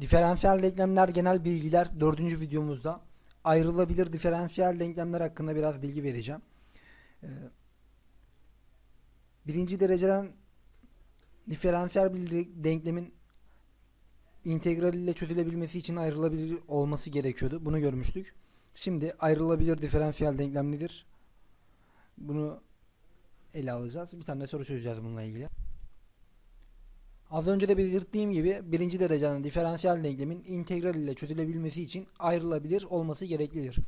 Diferansiyel denklemler genel bilgiler dördüncü videomuzda ayrılabilir diferansiyel denklemler hakkında biraz bilgi vereceğim. Ee, birinci dereceden diferansiyel bir denklemin integral ile çözülebilmesi için ayrılabilir olması gerekiyordu. Bunu görmüştük. Şimdi ayrılabilir diferansiyel denklem nedir? Bunu ele alacağız. Bir tane soru çözeceğiz bununla ilgili. Az önce de belirttiğim gibi birinci dereceden diferansiyel denklemin integral ile çözülebilmesi için ayrılabilir olması gereklidir.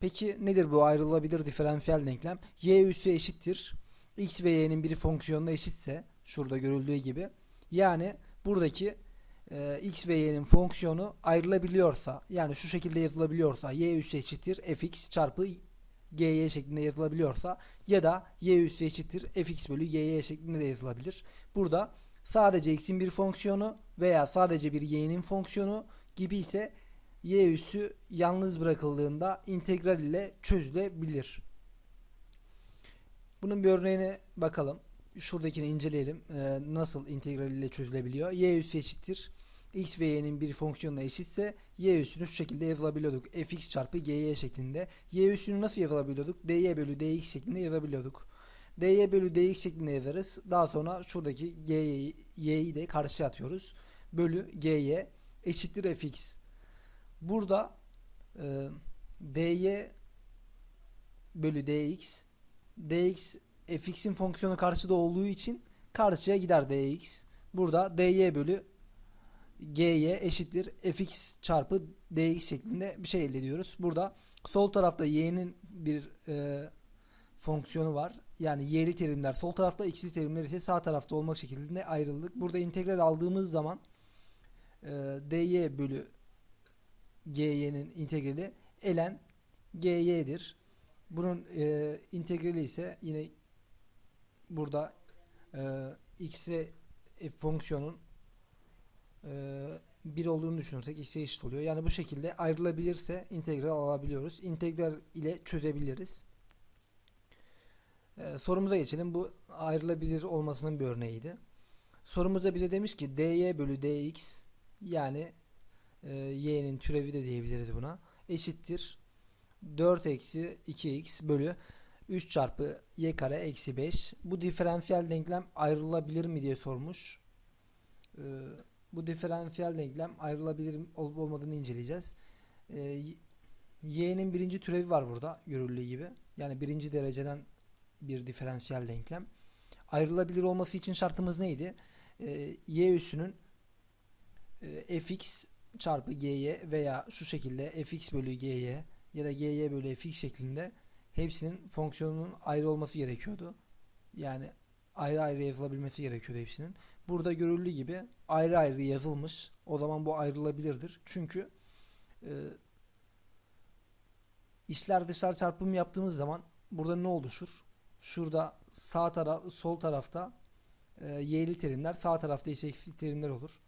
Peki nedir bu ayrılabilir diferansiyel denklem? y üssü eşittir. x ve y'nin biri fonksiyonuna eşitse şurada görüldüğü gibi yani buradaki e, x ve y'nin fonksiyonu ayrılabiliyorsa yani şu şekilde yazılabiliyorsa y üssü eşittir fx çarpı gy şeklinde yazılabiliyorsa ya da y üssü eşittir fx bölü gy şeklinde de yazılabilir. Burada sadece x'in bir fonksiyonu veya sadece bir y'nin fonksiyonu gibi ise y üssü yalnız bırakıldığında integral ile çözülebilir. Bunun bir örneğine bakalım. Şuradakini inceleyelim. Ee, nasıl integral ile çözülebiliyor? y üssü eşittir. x ve y'nin bir fonksiyonuna eşitse y üssünü şu şekilde yazılabiliyorduk. fx çarpı gy şeklinde. y üssünü nasıl yazılabiliyorduk? dy bölü dx şeklinde yazabiliyorduk dy bölü dx şeklinde yazarız. Daha sonra şuradaki y'yi de karşıya atıyoruz. Bölü gy eşittir fx. Burada e, dy bölü dx dx fx'in fonksiyonu karşıda olduğu için karşıya gider dx. Burada dy bölü gy eşittir fx çarpı dx şeklinde bir şey elde ediyoruz. Burada sol tarafta y'nin bir e, fonksiyonu var. Yani y'li terimler sol tarafta, x'li terimler ise sağ tarafta olmak şekilde ayrıldık. Burada integral aldığımız zaman e, dy bölü gy'nin integrali ln gy'dir. Bunun e, integrali ise yine burada e, x'e f fonksiyonun e, 1 olduğunu düşünürsek x'e eşit oluyor. Yani bu şekilde ayrılabilirse integral alabiliyoruz. İntegral ile çözebiliriz. Ee, sorumuza geçelim. Bu ayrılabilir olmasının bir örneğiydi. Sorumuzda bize demiş ki dy bölü dx yani e, y'nin türevi de diyebiliriz buna eşittir 4 eksi 2x bölü 3 çarpı y kare eksi 5. Bu diferansiyel denklem ayrılabilir mi diye sormuş. Ee, bu diferansiyel denklem ayrılabilir olup olmadığını inceleyeceğiz. Ee, y'nin birinci türevi var burada görüldüğü gibi. Yani birinci dereceden bir diferansiyel denklem. Ayrılabilir olması için şartımız neydi? Ee, y üssünün e, fx çarpı gy veya şu şekilde fx bölü gy ya da gy bölü fx şeklinde hepsinin fonksiyonunun ayrı olması gerekiyordu. Yani ayrı ayrı yazılabilmesi gerekiyordu hepsinin. Burada görüldüğü gibi ayrı ayrı yazılmış. O zaman bu ayrılabilirdir. Çünkü e, içler dışlar çarpımı yaptığımız zaman burada ne oluşur? Şurada sağ taraf sol tarafta e, y'li terimler, sağ tarafta ise eksi terimler olur.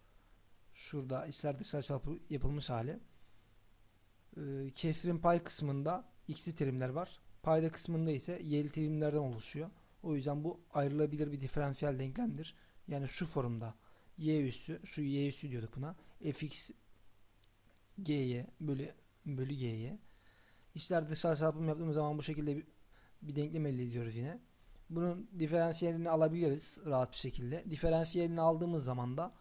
Şurada içler dışlar çarpı yapılmış hali. E, kesrin pay kısmında x'li terimler var. Payda kısmında ise y'li terimlerden oluşuyor. O yüzden bu ayrılabilir bir diferansiyel denklemdir. Yani şu formda y üssü, şu y üssü diyorduk buna. fx gy bölü bölü gy. İçler dışlar çarpımı yaptığımız zaman bu şekilde bir, bir denklem elde ediyoruz yine. Bunun diferansiyelini alabiliriz rahat bir şekilde. Diferansiyelini aldığımız zaman da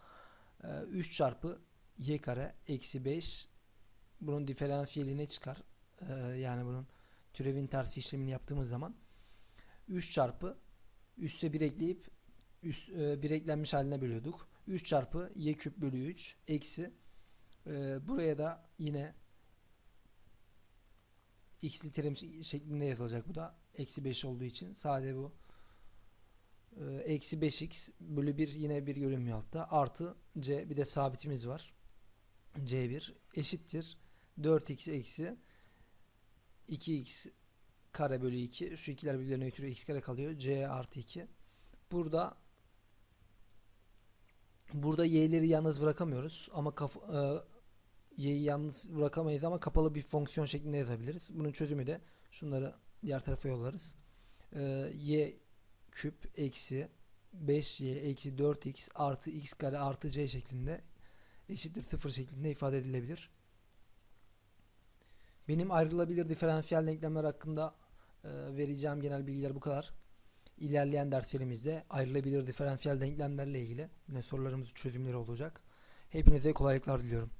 e, 3 çarpı y kare eksi 5 bunun diferansiyeline çıkar. E, yani bunun türevin tersi işlemini yaptığımız zaman 3 çarpı üste 1 ekleyip üst, e, bir eklenmiş haline bölüyorduk. 3 çarpı y küp bölü 3 eksi e, buraya da yine x'li terim şeklinde yazılacak bu da. Eksi 5 olduğu için sade bu. Ee, eksi 5x bölü 1 yine bir görünmüyor altta. Artı c bir de sabitimiz var. c1 eşittir. 4x eksi 2x kare bölü 2. Şu ikiler birbirlerine götürüyor. x kare kalıyor. c artı 2. Burada burada y'leri yalnız bırakamıyoruz. Ama kaf, e, y'yi yalnız bırakamayız ama kapalı bir fonksiyon şeklinde yazabiliriz. Bunun çözümü de şunları diğer tarafa yollarız. Ee, y küp eksi 5y eksi 4x artı x kare artı c şeklinde eşittir 0 şeklinde ifade edilebilir. Benim ayrılabilir diferansiyel denklemler hakkında e, vereceğim genel bilgiler bu kadar. İlerleyen derslerimizde ayrılabilir diferansiyel denklemlerle ilgili yine sorularımız çözümleri olacak. Hepinize kolaylıklar diliyorum.